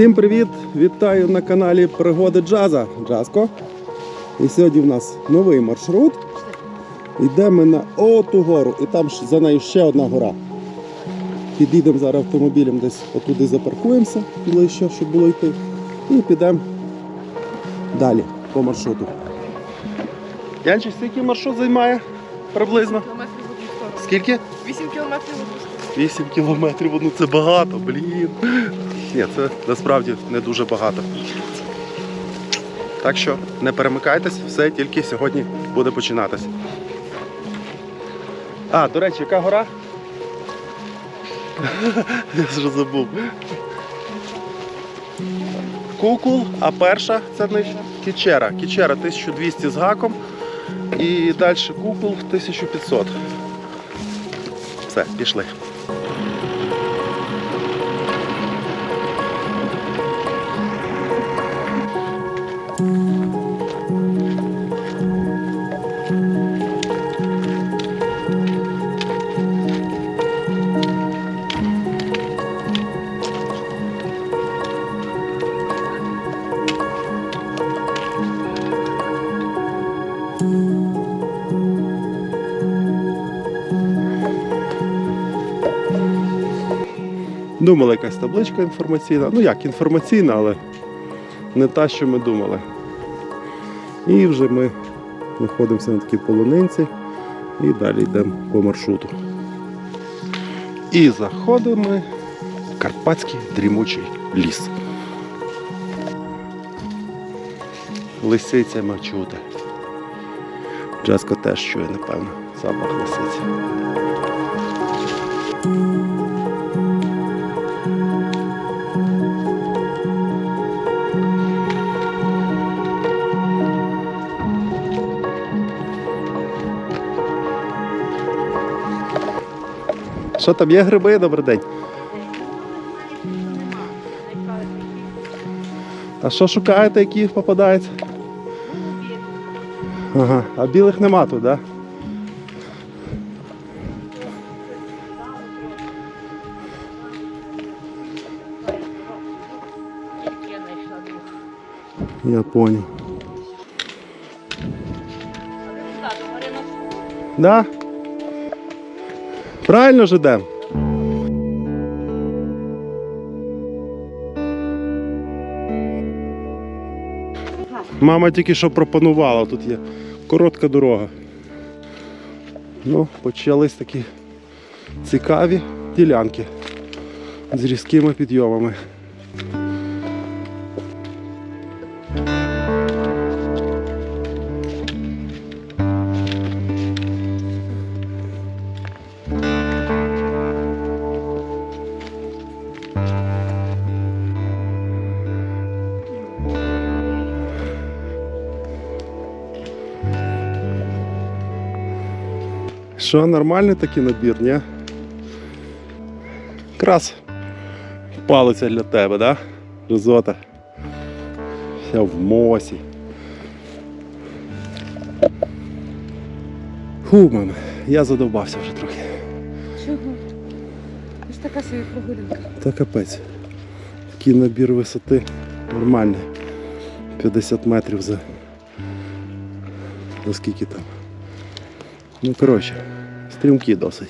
Всім привіт! Вітаю на каналі Пригоди Джаза Джазко. І сьогодні в нас новий маршрут. Йдемо на оту гору, і там за нею ще одна гора. Підійдемо зараз автомобілем десь отуди запаркуємося ближче, щоб було йти. І підемо далі по маршруту. Янчик, скільки маршрут займає приблизно? В одну. Скільки? 8 кілометрів в одну сторону. 8 кілометрів, ну це багато, блін. Ні, це насправді не дуже багато. Так що не перемикайтесь, все тільки сьогодні буде починатись. А, до речі, яка гора? Я вже забув. Кукул, а перша це Кічера. Кічера 1200 з гаком. І далі кукул 1500. Все, пішли. Думала якась табличка інформаційна. Ну як інформаційна, але не та, що ми думали. І вже ми знаходимося на такій полонинці і далі йдемо по маршруту. І заходимо в Карпатський дрімучий ліс. Лисицями чути. Джеско теж чує, напевно, запах лисиці. Що там є гриби? Добрий день. А що шукаєте, які попадаються? Ага, а білих нема тут, так? Да? Я понял. Да? Правильно ж йдемо? Мама тільки що пропонувала, тут є коротка дорога. Ну, почались такі цікаві ділянки з різкими підйомами. Що, нормальний такий набір, ні? Якраз палиця для тебе, да? Ризота. Вся в мосі. Фу, мама, я задовбався вже трохи. Чого? Це ж така собі прогулянка. Та капець. Такий набір висоти нормальний. 50 метрів за. За скільки там. Ну, коротше, стрімкі досить.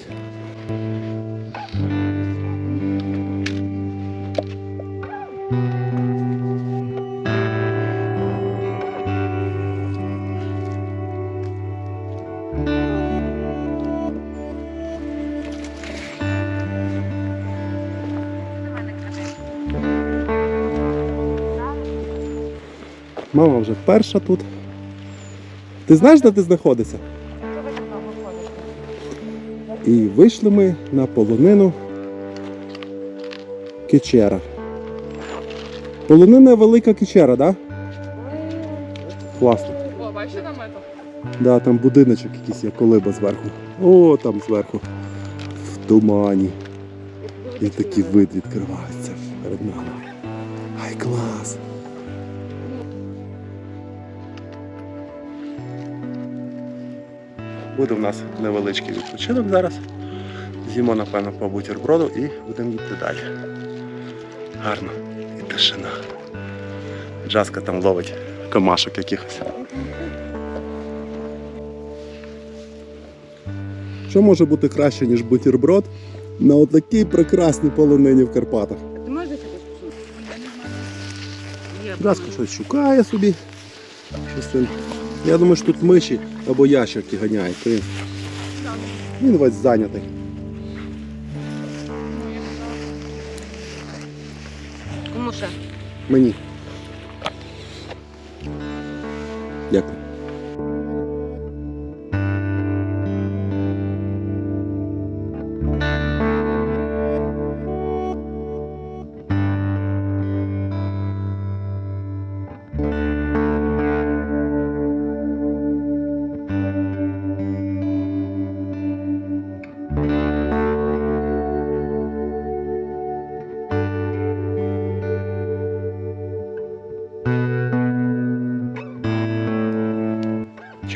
Мама вже перша тут. Ти знаєш, де ти знаходишся? І вийшли ми на полонину Кичера. Полонина велика Кичера, так? Да? Класно. О, бачите там это? Да, там будиночок якийсь є, колиба зверху. О, там зверху. В тумані. І такий вид відкривається перед нами. Ай, клас! Буде в нас невеличкий відпочинок зараз. З'їмо, напевно, по бутерброду і будемо йти далі. Гарно. тишина. Джаска там ловить комашок якихось. Що може бути краще, ніж бутерброд на отакій прекрасній полонині в Карпатах? Джаска щось шукає собі. Щось там. Я думаю, що тут миші або ящерки ганяють. то Він, він весь зайнятий. Кому ще? Мені.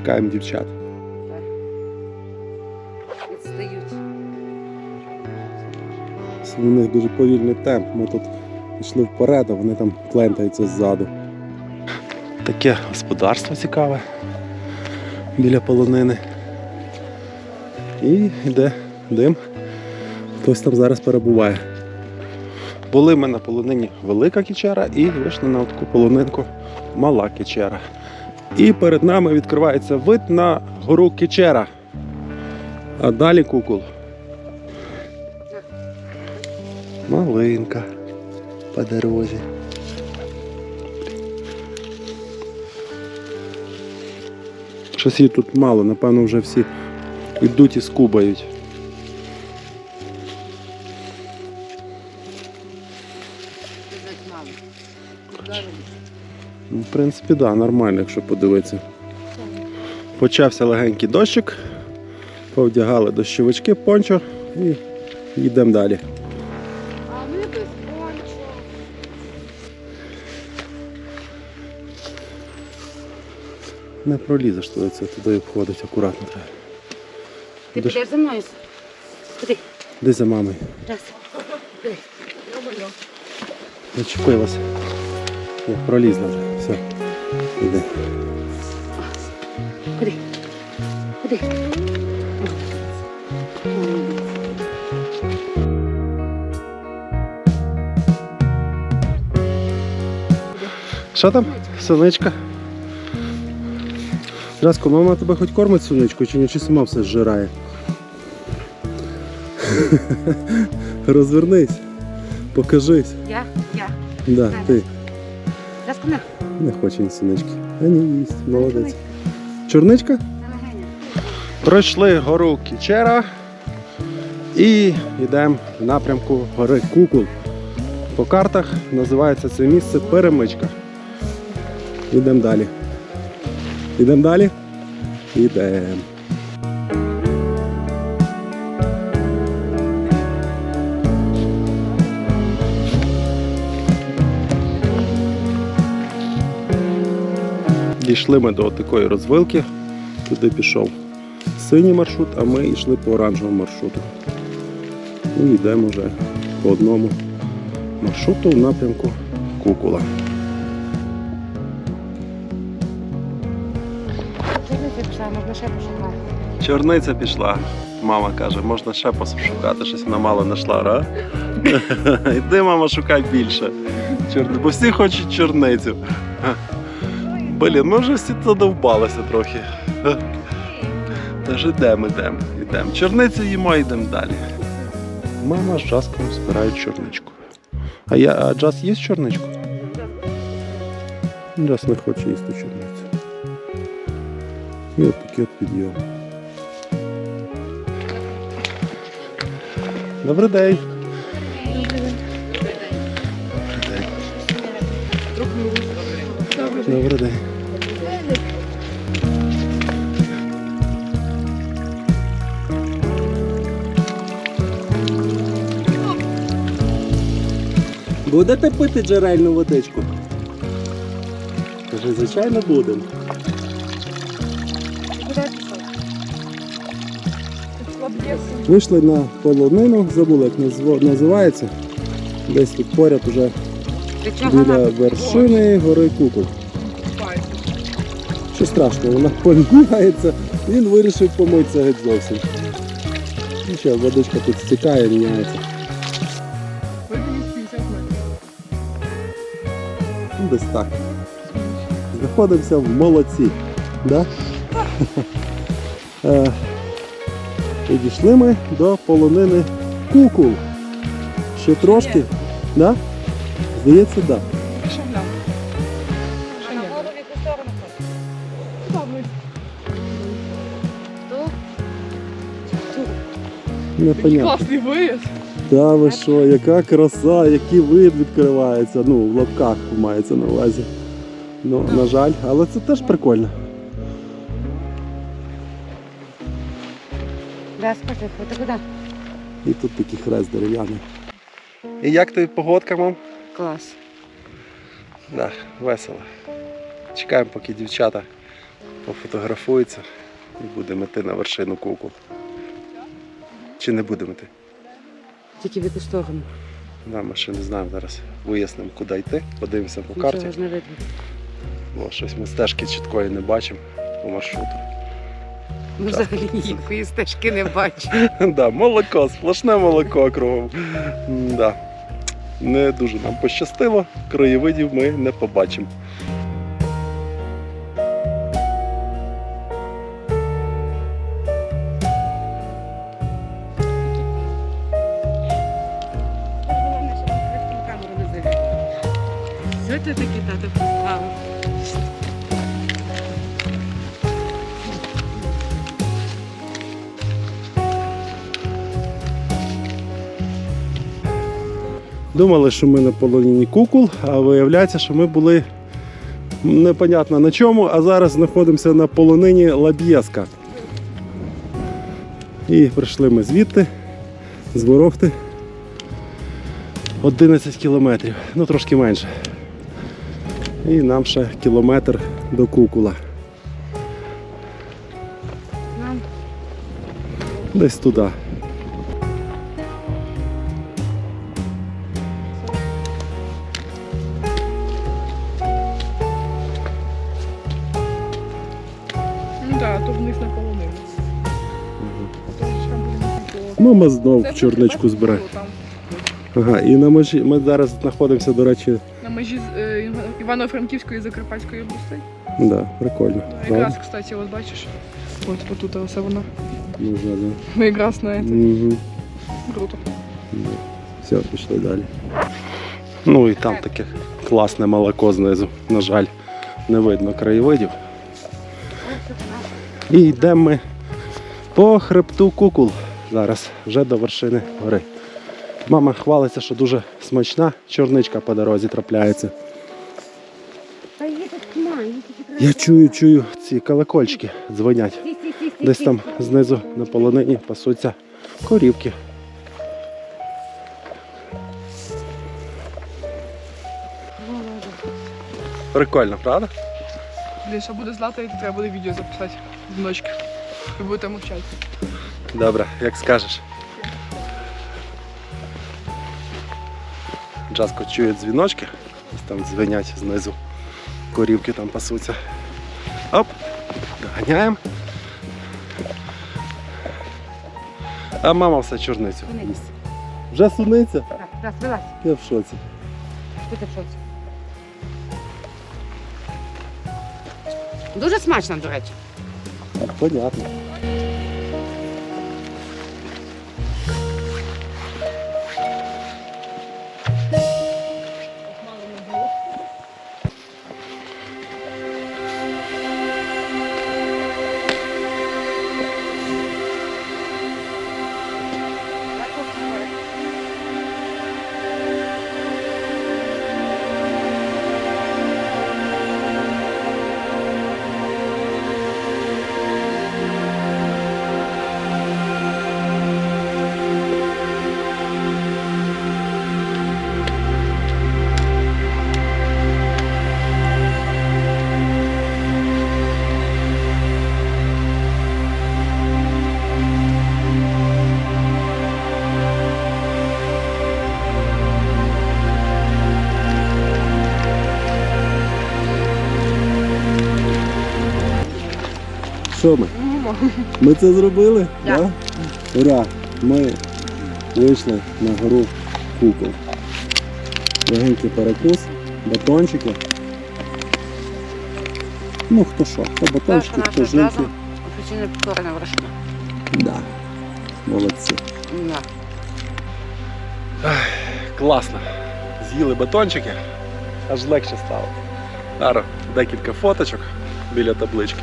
Чекаємо дівчат. Відстають. У них дуже повільний темп. Ми тут пішли вперед, а вони там плентаються ззаду. Таке господарство цікаве біля полонини. І йде дим. Хтось там зараз перебуває. Були ми на полонині велика кічера і вийшли на таку полонинку мала кічера. І перед нами відкривається вид на гору Кічера. А далі кукол. Малинка по дорозі. Щось її тут мало, напевно, вже всі йдуть і скубають. Принципі, да, нормально, якщо подивитися. Почався легенький дощик, повдягали дощовички, пончо і йдемо далі. А ми без пончо. Не пролізеш туди, це туди обходить, акуратно треба. Ти Дуже- підеш за мною? Куди? Де за мамою? Раз. Зачепилася. Пролізла вже. Все. Іде. Куди? Куди? Що там? Синичка. Жаско, мама тебе хоч кормить сонечку, чи ні, чи сама все зжирає? Розвернись, покажись. Я? Я. Да, ти Ласка, на. Не хоче він синички. А ні, їсть, молодець. Чорничка? Пройшли гору Кічера і йдемо в напрямку гори Кукул. По картах називається це місце перемичка. Йдемо далі. Йдемо далі? Йдемо. Дійшли ми до такої розвилки. Туди пішов синій маршрут, а ми йшли по оранжевому маршруту. І йдемо вже по одному маршруту в напрямку Кукула. Ти пішла? Можна ще пошукати. Чорниця пішла. Мама каже, можна ще пошукати, щось вона мало знайшла, ра? Йди, мама, шукай більше. Бо всі хочуть чорницю. Блін, ми вже всі задовбалися трохи. Тож йдемо, йдемо, йдемо. Чорницю їмо, йдемо далі. Мама з Джаском збирають чорничку. А я, а Джаз їсть чорничку? Джаз не хоче їсти чорницю. І от такий от підйом. Добрий день. Добрий день. Будете пити джерельну водичку? Каже, звичайно будемо. Вийшли на полонину, забули, як називається. Десь тут поряд уже біля вершини гори Кукол. Що страшного, вона поміняється, він вирішив помитися геть зовсім. Що, водичка тут стікає, міняється. Ну, Десь так. Знаходимося в молодці. Да? Е, Підійшли ми до полонини Кукул. Ще трошки. Да? Здається, так. Да. Непонятно. Класний виїзд. Та ви що, яка краса, який вид відкривається. Ну, в лапках мається на увазі. Ну, на жаль, але це теж прикольно. Да, скажи, ти куди? І тут такий хрест дерев'яний. І як тобі погодка, мам? Клас. Да, весело. Чекаємо, поки дівчата пофотографуються і будемо йти на вершину куку. Чи не будемо йти? Тільки в яку сторону. Да, ми ще не знаємо зараз. Вияснимо, куди йти, подивимося по Нічого карті. ж не видно. Бо щось ми стежки чіткої не бачимо по маршруту. Ми взагалі ніякої стежки не бачимо. Да, молоко, сплошне молоко кругом. Да. Не дуже нам пощастило, краєвидів ми не побачимо. Що ти такі тато поставив? Думали, що ми на полоніні кукол, а виявляється, що ми були непонятно на чому, а зараз знаходимося на полонині Лаб'єска. І прийшли ми звідти, з Ворохти. 11 кілометрів, ну трошки менше. І нам ще кілометр до кукула. Десь туди. Ну так, на полонину. Ж там буде на Мама знов чорничку збирає. Ага, і на межі ми зараз знаходимося, до речі, на межі з е, Івано-Франківської і Закарпатської областей. да, прикольно. Да, якраз, кстати, от бачиш. От отут ось вона. Ну, вже, да. Ми якраз на це. Угу. Круто. Все, пішли далі. Ну і там таке класне молоко знизу. На жаль, не видно краєвидів. І йдемо ми по хребту кукул. Зараз вже до вершини гори. Мама хвалиться, що дуже смачна чорничка по дорозі трапляється. Я чую, чую ці колокольчики дзвонять. Десь там знизу на полонині пасуться корівки. Прикольно, правда? Блін, що буде злата, і треба буде відео записати з ночки. Ви будете мовчати. Добре, як скажеш. Джаско чує дзвіночки, ось там дзвенять знизу. Корівки там пасуться. Оп! Доганяємо. А мама все чорницю. їсть. Вже суниця? Так, раз, вилазь. Я в шоці. Що ти в шоці? Дуже смачно, до речі. Понятно. Що ми? Ми це зробили? Да. Да? Ура! Ми вийшли на гору кукол. Легенький перекус, батончики. Ну хто що, хто батончики, хто жінки. офіційно підкорена вручну. Да. Молодці. Да. Класно. З'їли батончики, аж легше стало. Зараз декілька фоточок біля таблички.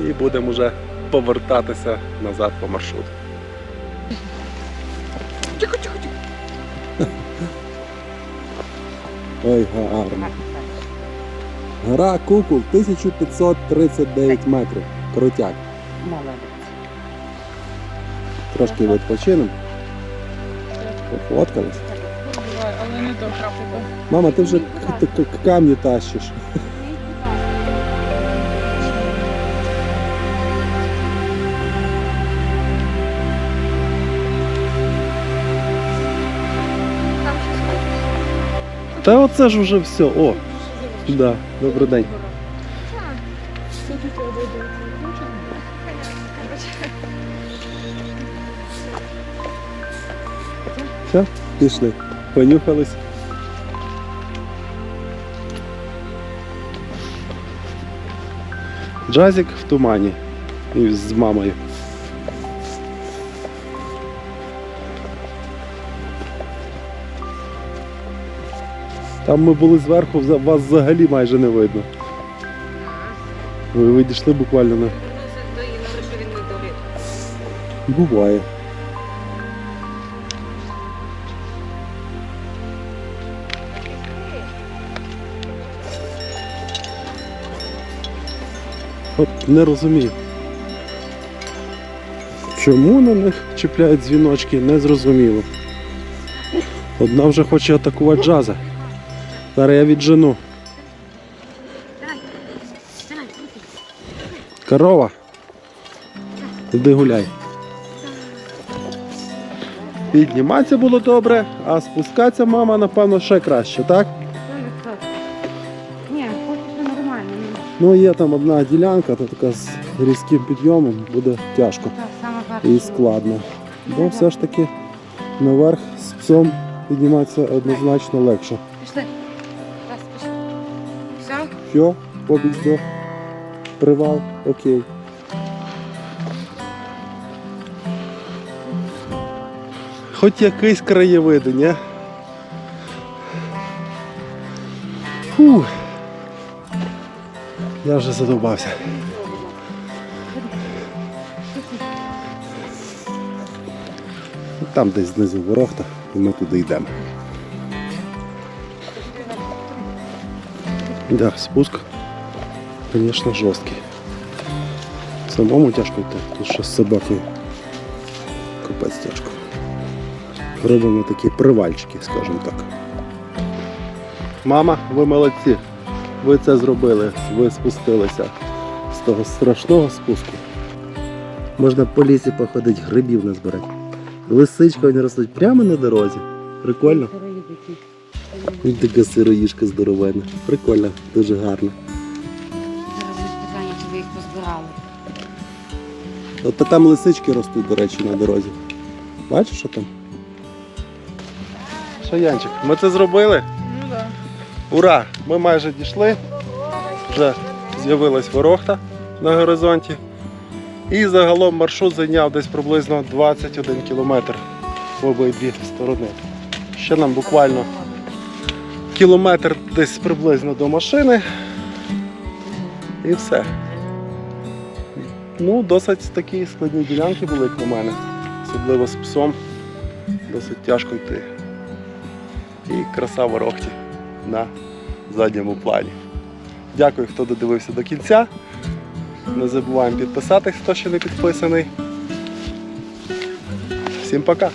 І будемо вже повертатися назад по маршруту. Тихо, тихо, тихо. Ой, гарно. Гора Кукул 1539 метрів. Крутяк. Молодець. Трошки відпочинемо. Пофоткались. Але не то. Мама, ти вже камні тащиш. Оце ж вже все. О, да, добрий день. Все, пішли. Понюхались. Джазик в тумані. І з мамою. Там ми були зверху, вас взагалі майже не видно. Ви відійшли буквально на. Буває. От не розумію. Чому на них чіпляють дзвіночки, не зрозуміло. Одна вже хоче атакувати джаза. Зараз я віджену. Корова. Іди гуляй. Підніматися було добре, а спускатися мама, напевно, ще краще, так? Ні, поки що нормально. Ну, є там одна ділянка, то така з різким підйомом буде тяжко і складно. Бо все ж таки наверх з псом підніматися однозначно легше. Все? До привал, окей. Хоч якийсь краєвид, ні? Фу. Я вже задовбався. Там десь знизу ворохта, і ми туди йдемо. Да, спуск, звісно, жорсткий. Самому тяжко йти, тут ще з собакою. Капець тяжко. Робимо такі привальчики, скажімо так. Мама, ви молодці. Ви це зробили. Ви спустилися з того страшного спуску. Можна по лісі походити, грибів назбирати. Лисичка вони ростуть прямо на дорозі. Прикольно. І така сироїшка здоровенна. Прикольно, дуже гарно. Зараз є питання, чи ви їх позбирали. От та там лисички ростуть, до речі, на дорозі. Бачиш, що там? Що, Янчик, ми це зробили? Ну так. Ура! Ми майже дійшли. Вже з'явилась ворохта на горизонті. І загалом маршрут зайняв десь приблизно 21 кілометр в обидві сторони. Ще нам буквально кілометр десь приблизно до машини. І все. Ну, досить такі складні ділянки були, як на мене. Особливо з псом. Досить тяжко йти. І краса ворохті на задньому плані. Дякую, хто додивився до кінця. Не забуваємо підписатись, хто ще не підписаний. Всім пока!